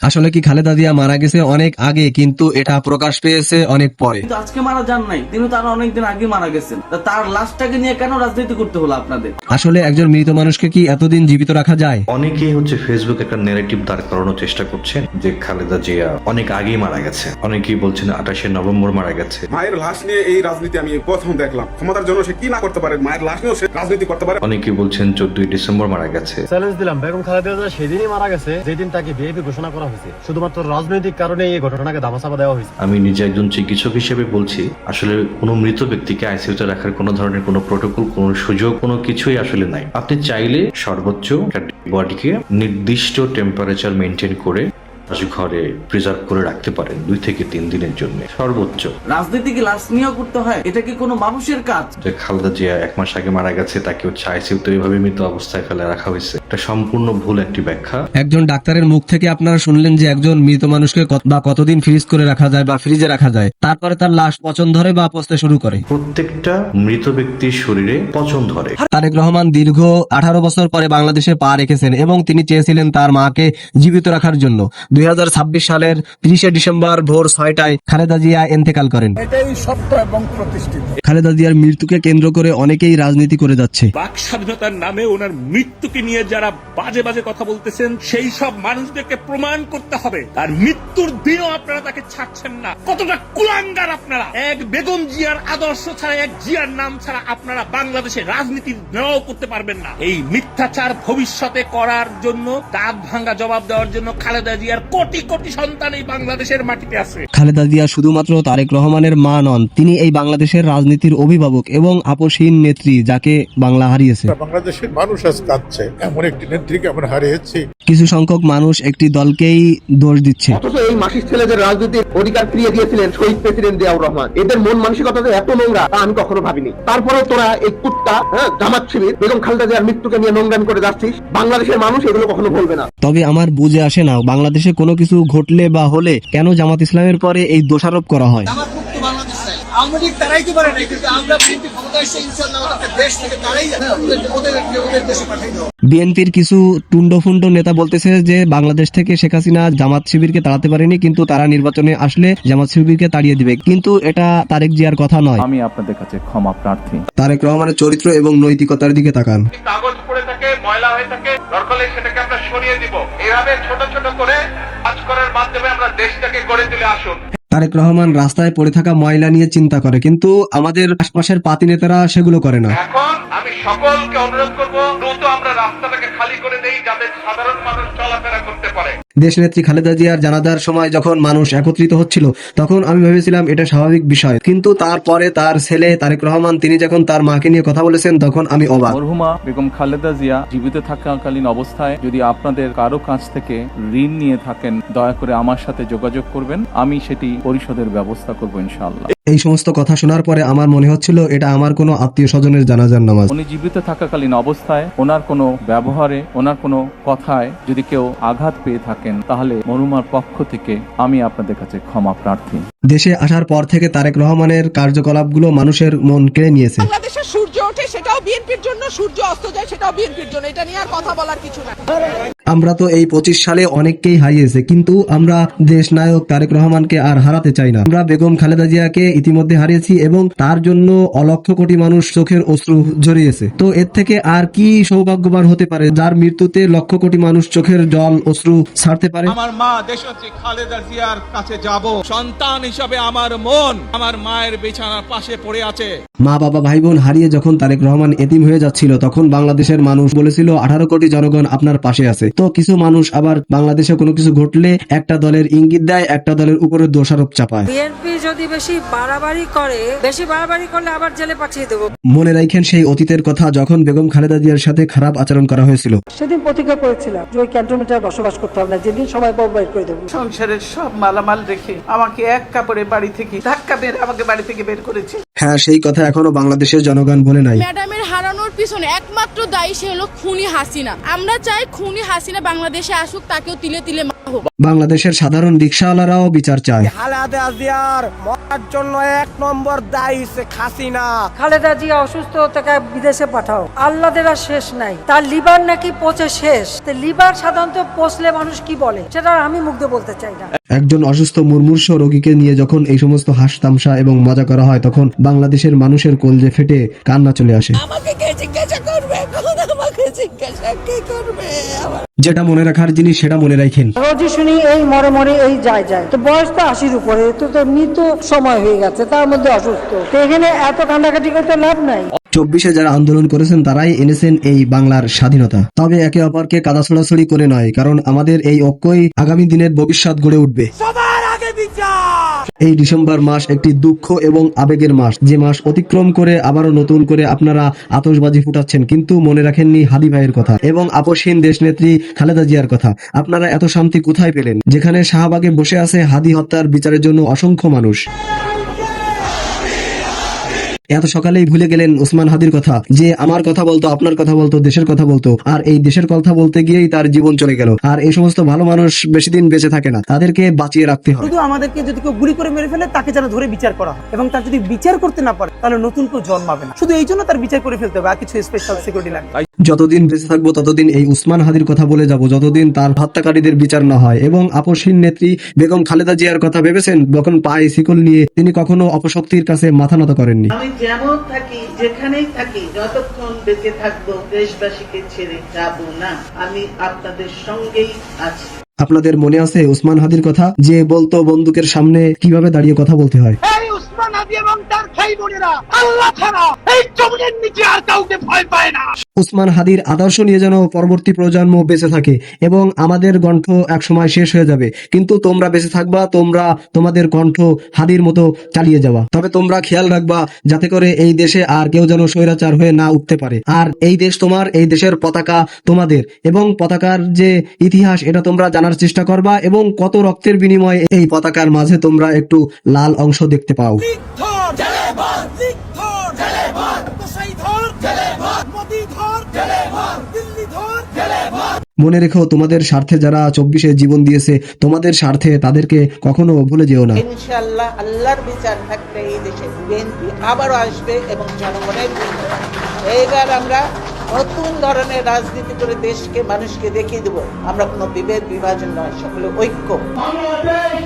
আসলে কি খালেদা জিয়া মারা গেছে অনেক আগে কিন্তু এটা প্রকাশ পেয়েছে অনেক পরে। কিন্তু আজকে মারা যান নাই তিনি তার অনেকদিন আগে মারা গেছেন। তার লাশটাকে নিয়ে কেন রাজনীতি করতে হলো আপনাদের? আসলে একজন মৃত মানুষকে কি এতদিন জীবিত রাখা যায়? অনেকেই হচ্ছে ফেসবুক একটা নেগেটিভ দাঁড় করানোর চেষ্টা করছেন যে খালেদা জিয়া অনেক আগেই মারা গেছে। অনেকেই বলছেন আঠাশে নভেম্বর মারা গেছে। মায়ের লাশ নিয়ে এই রাজনীতি আমি প্রথম দেখলাম। ক্ষমতার জন্য সে কি না করতে পারে? মায়ের লাশ নিয়েও সে রাজনীতি করতে পারে? অনেকেই বলছেন চোদ্দই ডিসেম্বর মারা গেছে। চ্যালেঞ্জ দিলাম বেগম খালেদা জিয়া সেদিনই মারা গেছে যেদিন তাকে বিএপি ঘোষণা করা হয়েছে। শুধুমাত্র রাজনৈতিক কারণে এই ঘটনাকে ধামাচাপা দেওয়া হয়েছে। আমি নিজে একজন চিকিৎসক হিসেবে বলছি আসলে কোনো মৃত ব্যক্তিকে আইসিইউতে রাখার কোনো ধরনের কোনো প্রোটোকল কোনো সুযোগ কোনো কিছুই আসলে নাই। আপনি চাইলে সর্বোচ্চ বডিকে নির্দিষ্ট টেম্পারেচার মেনটেন করে ঘরে প্রিজার্ভ করে রাখতে পারেন দুই থেকে তিন দিনের জন্য। সর্বোচ্চ। রাজনীতি কি লাশ নিয়েও করতে হয়? এটা কি কোনো মানুষের কাজ? যে খালেদা জিয়া এক মাস আগে মারা গেছে তাকে হচ্ছে আইসিইউতে এইভাবে মৃত অবস্থায় ফেলে রাখা হয়েছে। এটা সম্পূর্ণ ভুল একটি ব্যাখ্যা। একজন ডাক্তারের মুখ থেকে আপনারা শুনলেন যে একজন মৃত মানুষকে বা কতদিন ফ্রিজ করে রাখা যায় বা ফ্রিজে রাখা যায়। তারপরে তার লাশ পচন ধরে বা পচতে শুরু করে। প্রত্যেকটা মৃত ব্যক্তির শরীরে পচন ধরে। তারেক রহমান দীর্ঘ আঠারো বছর পরে বাংলাদেশে পা রেখেছেন এবং তিনি চেয়েছিলেন তার মাকে জীবিত রাখার জন্য। দুই হাজার ছাব্বিশ সালের তিরিশে ডিসেম্বর ভোর ছয়টায় খালেদা জিয়া এন্তেকাল করেন। খালেদা জিয়ার মৃত্যুকে কেন্দ্র করে অনেকেই রাজনীতি করে যাচ্ছে। বাক স্বাধীনতার নামে ওনার মৃত্যুকে নিয়ে যারা বাজে বাজে কথা বলতেছেন সেই সব মানুষদেরকে প্রমাণ করতে হবে। তার মৃত্যুর দিনও আপনারা তাকে ছাড়ছেন না। কতটা কুলাঙ্গার আপনারা। এক বেগম জিয়ার আদর্শ ছাড়া এক জিয়ার নাম ছাড়া আপনারা বাংলাদেশে রাজনীতি নেওয়াও করতে পারবেন না। এই মিথ্যাচার ভবিষ্যতে করার জন্য দাঁত ভাঙ্গা জবাব দেওয়ার জন্য খালেদা জিয়ার কোটি কোটি সন্তান এই বাংলাদেশের মাটিতে আছে। খালেদা জিয়া শুধুমাত্র তারেক রহমানের মা নন তিনি এই বাংলাদেশের রাজনীতির অভিভাবক এবং আপসহীন নেত্রী যাকে বাংলা হারিয়েছে। বাংলাদেশের মানুষ আজ কাঁদছে এমন একটি নেত্রীকে আমরা হারিয়েছি। কিছু সংখ্যক মানুষ একটি দলকেই দোষ দিচ্ছে। অথচ এই মাসিক ছেলেদের রাজনীতির অধিকার ফিরিয়ে দিয়েছিলেন শহীদ প্রেসিডেন্ট জিয়াউর রহমান এদের মন মানসিকতা যে এত নোংরা তা আমি কখনো ভাবিনি। তারপরেও তোরা এই কুত্তা হ্যাঁ জামাত শিবির বেগম খালেদা জিয়ার মৃত্যুকে নিয়ে নোংরাম করে যাচ্ছিস বাংলাদেশের মানুষ এগুলো কখনো বলবে না। তবে আমার বুঝে আসে না বাংলাদেশে কোনো কিছু ঘটলে বা হলে কেন জামাত ইসলামের পরে এই দোষারোপ করা হয়? আওয়ামী লীগ তারাইতে পারে না কিন্তু আমরা বিএনপি ক্ষমতা এসে ইনশাল্লাহ দেশ থেকে তারাই ওদের ওদের দেশে পাঠাই বিএনপির কিছু টুন্ডফুন্ড নেতা বলতেছে যে বাংলাদেশ থেকে শেখ হাসিনা জামাত শিবিরকে তাড়াতে পারেনি কিন্তু তারা নির্বাচনে আসলে জামাত শিবিরকে তাড়িয়ে দিবে। কিন্তু এটা তারেক জিয়ার কথা নয়। আমি আপনাদের কাছে ক্ষমা প্রার্থী। তারেক রহমানের চরিত্র এবং নৈতিকতার দিকে তাকান। কাগজ পড়ে থাকে ময়লা হয়ে থাকে দরকার সেটাকে আমরা সরিয়ে দিব। এইভাবে ছোট ছোট করে কাজ করার মাধ্যমে আমরা দেশটাকে গড়ে তুলে আসুন। তারেক রহমান রাস্তায় পড়ে থাকা ময়লা নিয়ে চিন্তা করে, কিন্তু আমাদের আশপাশের পাতি নেতারা সেগুলো করে না। এখন আমি সকলকে অনুরোধ করব, দ্রুত আমরা রাস্তাটাকে খালি করে দেই যাতে সাধারণ মানুষ চলাফেরা করতে পারে। দেশনেত্রী খালেদা জিয়ার জানাজার সময় যখন মানুষ একত্রিত হচ্ছিল, তখন আমি ভেবেছিলাম এটা স্বাভাবিক বিষয়। কিন্তু তারপরে তার ছেলে তারেক রহমান, তিনি যখন তার মাকে নিয়ে কথা বলেছেন, তখন আমি অবাক। মরহুমা বেগম খালেদা জিয়া জীবিত থাকাকালীন অবস্থায় যদি আপনাদের কারও কাছ থেকে ঋণ নিয়ে থাকেন, দয়া করে আমার সাথে যোগাযোগ করবেন। আমি সেটি পরিশোধের ব্যবস্থা করব ইনশাআল্লাহ। এই সমস্ত কথা শোনার পরে আমার মনে হচ্ছিল এটা আমার কোনো আত্মীয় স্বজনের জানাজার নামাজ। উনি জীবিত থাকাকালীন অবস্থায় ওনার কোনো ব্যবহারে ওনার কোনো কথায় যদি কেউ আঘাত পেয়ে থাকেন তাহলে মরহুমার পক্ষ থেকে আমি আপনাদের কাছে ক্ষমা প্রার্থী। দেশে আসার পর থেকে তারেক রহমানের কার্যকলাপগুলো মানুষের মন কেড়ে নিয়েছে। বাংলাদেশে সূর্য ওঠে সেটাও বিএনপির জন্য। সূর্য অস্ত যায় সেটাও বিএনপির জন্য। এটা নিয়ে আর কথা বলার কিছু না আমরা তো এই পঁচিশ সালে অনেককেই হারিয়েছে কিন্তু আমরা দেশ নায়ক তারেক রহমানকে আর হারাতে চাই না। আমরা বেগম খালেদা জিয়াকে ইতিমধ্যে হারিয়েছি এবং তার জন্য অলক্ষ কোটি মানুষ চোখের অশ্রু ঝরিয়েছে। তো এর থেকে আর কি সৌভাগ্যবান হতে পারে? যার মৃত্যুতে লক্ষ কোটি মানুষ চোখের জল অশ্রু ছাড়তে পারে? আমার মা দেশত্রী খালেদা জিয়ার কাছে যাব। সন্তান হিসাবে আমার মন আমার মায়ের বিছানার পাশে পড়ে আছে। মা বাবা ভাই বোন হারিয়ে যখন তারেক রহমান এতিম হয়ে যাচ্ছিল তখন বাংলাদেশের মানুষ বলেছিল আঠারো কোটি জনগণ আপনার পাশে আছে। তো কিছু মানুষ আবার বাংলাদেশে কোনো কিছু ঘটলে একটা দলের ইঙ্গিত দেয় একটা দলের উপরে দোষারোপ চাপায়। বিএনপি যদি বেশি বাড়াবাড়ি করে বেশি বাড়াবাড়ি করলে আবার জেলে পাঠিয়ে দেবো। মনে রাখেন সেই অতীতের কথা যখন বেগম খালেদা জিয়ার সাথে খারাপ আচরণ করা হয়েছিল। সেদিন প্রতিজ্ঞা করেছিলাম যে ওই ক্যান্টনমেন্টে বসবাস করতে হবে না যেদিন সবাই বাইর করে দেবো। সংসারের সব মালামাল রেখে আমাকে এক কাপড়ে বাড়ি থেকে ধাক্কা মেরে আমাকে বাড়ি থেকে বের করেছে। হ্যাঁ সেই কথা এখনও বাংলাদেশের জনগণ বলে নাই। ম্যাডামের হারানোর পিছনে একমাত্র দায়ী সে হলো খুনি হাসিনা। আমরা চাই খুনি হাসিনা বাংলাদেশে আসুক, তাকেও তিলে তিলে বাংলাদেশের সাধারণ রিক্সাওয়ালারাও বিচার চায়। খালেদা জিয়ার মরার জন্য এক নম্বর দায়ী খাসিনা। খালেদা জিয়া অসুস্থ তাকে বিদেশে পাঠাও। আল্লাদের আর শেষ নাই। তার লিভার নাকি পচে শেষ। তো লিভার সাধারণত পচলে মানুষ কি বলে? সেটা আমি মুগ্ধ বলতে চাই না। একজন অসুস্থ মুমূর্ষ রোগীকে নিয়ে যখন এই সমস্ত হাসতামশা এবং মজা করা হয় তখন বাংলাদেশের মানুষের কলজে ফেটে কান্না চলে আসে। আমাকে কে জিজ্ঞাসা করবে এখন আমাকে জিজ্ঞাসা কে করবে যেটা মনে রাখার জিনিস সেটা মনে রাখেন। রোজই শুনি এই মরে মরে এই যায় যায়। তো বয়স তো আশির উপরে তো তো মৃত সময় হয়ে গেছে তার মধ্যে অসুস্থ। তো এখানে এত কান্দাকাটি করতে লাভ নাই। চব্বিশে যারা আন্দোলন করেছেন তারাই এনেছেন এই বাংলার স্বাধীনতা। তবে একে অপরকে কাদা ছোড়াছড়ি করে নয় কারণ আমাদের এই ঐক্যই আগামী দিনের ভবিষ্যৎ গড়ে উঠবে। এই ডিসেম্বর মাস একটি দুঃখ এবং আবেগের মাস। যে মাস অতিক্রম করে আবারও নতুন করে আপনারা আতসবাজি ফুটাচ্ছেন, কিন্তু মনে রাখেননি হাদি ভাইয়ের কথা এবং আপসহীন দেশনেত্রী খালেদা জিয়ার কথা। আপনারা এত শান্তি কোথায় পেলেন? যেখানে শাহবাগে বসে আছে হাদি হত্যার বিচারের জন্য অসংখ্য মানুষ। এত সকালেই ভুলে গেলেন ওসমান হাদির কথা যে আমার কথা বলতো আপনার কথা বলতো দেশের কথা বলতো আর এই দেশের কথা বলতে গিয়েই তার জীবন চলে গেল। আর এই সমস্ত ভালো মানুষ বেশি দিন বেঁচে থাকে না তাদেরকে বাঁচিয়ে রাখতে হয়। শুধু আমাদেরকে যদি কেউ গুলি করে মেরে ফেলে তাকে যেন ধরে বিচার করা হয়। এবং তার যদি বিচার করতে না পারে তাহলে নতুন কেউ জন্মাবে না। শুধু এই জন্য তার বিচার করে ফেলতে হবে আর কিছু স্পেশাল সিকিউরিটি লাগবে। যতদিন বেঁচে থাকব ততদিন এই উসমান হাদির কথা বলে যাব যতদিন তার হত্যাকারীদের বিচার না হয়। এবং আপসহীন নেত্রী বেগম খালেদা জিয়ার কথা ভেবেছেন যখন পায়ে শিকল নিয়ে তিনি কখনো অপশক্তির কাছে মাথা নত করেননি। যেমন থাকি, যেখানেই থাকি, যতক্ষণ বেঁচে থাকব, দেশবাসীকে ছেড়ে যাব না। আমি আপনাদের সঙ্গেই আছি। আপনাদের মনে আছে উসমান হাদির কথা? যে বলতো বন্দুকের সামনে কীভাবে দাঁড়িয়ে কথা বলতে হয়? উসমান হাদির আদর্শ নিয়ে যেন পরবর্তী প্রজন্ম বেঁচে থাকে এবং আমাদের কণ্ঠ এক সময় শেষ হয়ে যাবে। কিন্তু তোমরা বেঁচে থাকবা তোমরা তোমাদের কণ্ঠ হাদির মতো চালিয়ে যাওয়া। তবে তোমরা খেয়াল রাখবা যাতে করে এই দেশে আর কেউ যেন স্বৈরাচার হয়ে না উঠতে পারে। আর এই দেশ তোমার এই দেশের পতাকা তোমাদের। এবং পতাকার যে ইতিহাস এটা তোমরা জানার চেষ্টা করবা এবং কত রক্তের বিনিময়ে এই পতাকার মাঝে তোমরা একটু লাল অংশ দেখতে পাও। মনে রেখো তোমাদের স্বার্থে যারা চব্বিশে জীবন দিয়েছে তোমাদের স্বার্থে তাদেরকে কখনো ভুলে যেও না। ইনশাআল্লাহ আল্লাহর বিচার থাকলে এই দেশে বিএনপি আবারও আসবে এবং জনগণের এইবার আমরা নতুন ধরনের রাজনীতি করে দেশকে, মানুষকে দেখিয়ে দেবো। আমরা কোনো বিভেদ, বিভাজন নয়, সকলে ঐক্য। বাংলাদেশ